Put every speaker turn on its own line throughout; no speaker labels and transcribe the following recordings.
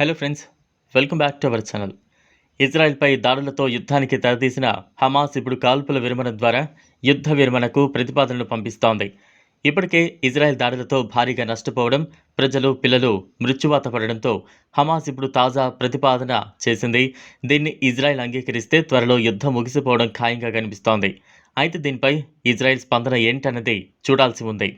Hello friends welcome back to our channel ఇజ్రాయెల్పై దాడులతో యుద్ధానికి తెరదీసిన Hamas ఇప్పుడు కాల్పుల విరమణ ద్వారా యుద్ధ విరమణకు ప్రతిపాదనలు పంపిస్తోంది. ఇప్పటికే ఇజ్రాయెల్ దాడులతో భారీగా నష్టపోవడం ప్రజలు పిల్లలు మృత్యువాత పడడంతో హమాస్ ఇప్పుడు తాజా ప్రతిపాదన చేసింది. దీన్ని ఇజ్రాయెల్ అంగీకరిస్తే త్వరలో యుద్ధం ముగిసిపోవడం ఖాయంగా కనిపిస్తోంది. అయితే దీనిపై ఇజ్రాయెల్ స్పందన ఏంటన్నది చూడాల్సి ఉంది.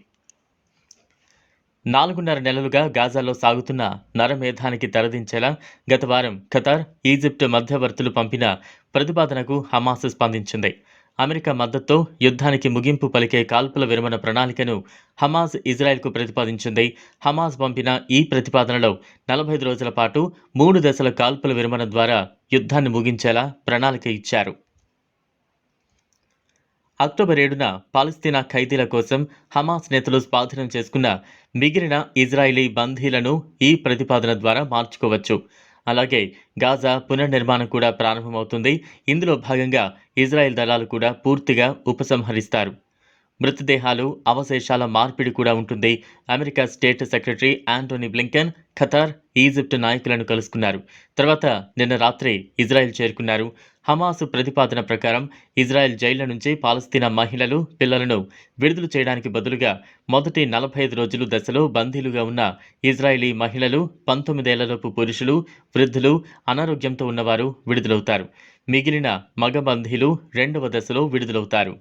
నాలుగున్నర నెలలుగా గాజాలో సాగుతున్న నరమేధానికి తెరదించేలా గత వారం ఖతార్ ఈజిప్ట్ మధ్యవర్తులు పంపిన ప్రతిపాదనకు హమాస్ స్పందించింది. అమెరికా మద్దతుతో యుద్ధానికి ముగింపు పలికే కాల్పుల విరమణ ప్రణాళికను హమాజ్ ఇజ్రాయెల్కు ప్రతిపాదించింది. హమాజ్ పంపిన ఈ ప్రతిపాదనలో నలభై ఐదు రోజుల పాటు మూడు దశల కాల్పుల విరమణ ద్వారా యుద్ధాన్ని ముగించేలా ప్రణాళిక ఇచ్చారు. అక్టోబర్ ఏడున పాలస్తీనా ఖైదీల కోసం హమాస్ నేతలు స్వాధీనం చేసుకున్న మిగిలిన ఇజ్రాయిలీ బందీలను ఈ ప్రతిపాదన ద్వారా మార్చుకోవచ్చు. అలాగే గాజా పునర్నిర్మాణం కూడా ప్రారంభమవుతుంది. ఇందులో భాగంగా ఇజ్రాయెల్ దళాలు కూడా పూర్తిగా ఉపసంహరిస్తారు. మృతదేహాలు అవశేషాల మార్పిడి కూడా ఉంటుంది. America state secretary Antony Blinken Qatar Egypt నాయకులను కలుసుకున్నారు. తర్వాత నిన్న రాత్రి ఇజ్రాయెల్ చేరుకున్నారు. హమాసు ప్రతిపాదన ప్రకారం ఇజ్రాయెల్ జైళ్ళ నుంచి పాలస్తీనా మహిళలు పిల్లలను విడుదల చేయడానికి బదులుగా మొదటి నలభై ఐదు రోజులు దశలో బందీలుగా ఉన్న ఇజ్రాయలీ మహిళలు పంతొమ్మిదేళ్ళలోపు పురుషులు వృద్ధులు అనారోగ్యంతో ఉన్నవారు విడుదలవుతారు. మిగిలిన మగ బందీలు రెండవ దశలో విడుదలవుతారు.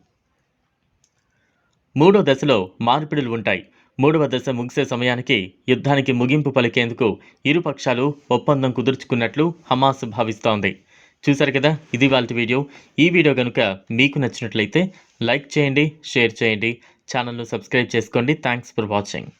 మూడో దశలో మార్పిడులు ఉంటాయి. మూడవ దశ ముగిసే సమయానికి యుద్ధానికి ముగింపు పలికేందుకు ఇరు పక్షాలు ఒప్పందం కుదుర్చుకున్నట్లు హమాస్ భావిస్తోంది. చూశారు కదా ఇది వాళ్ళ వీడియో. ఈ వీడియో కనుక మీకు నచ్చినట్లయితే లైక్ చేయండి షేర్ చేయండి. ఛానల్ను సబ్స్క్రైబ్ చేసుకోండి. Thanks for watching.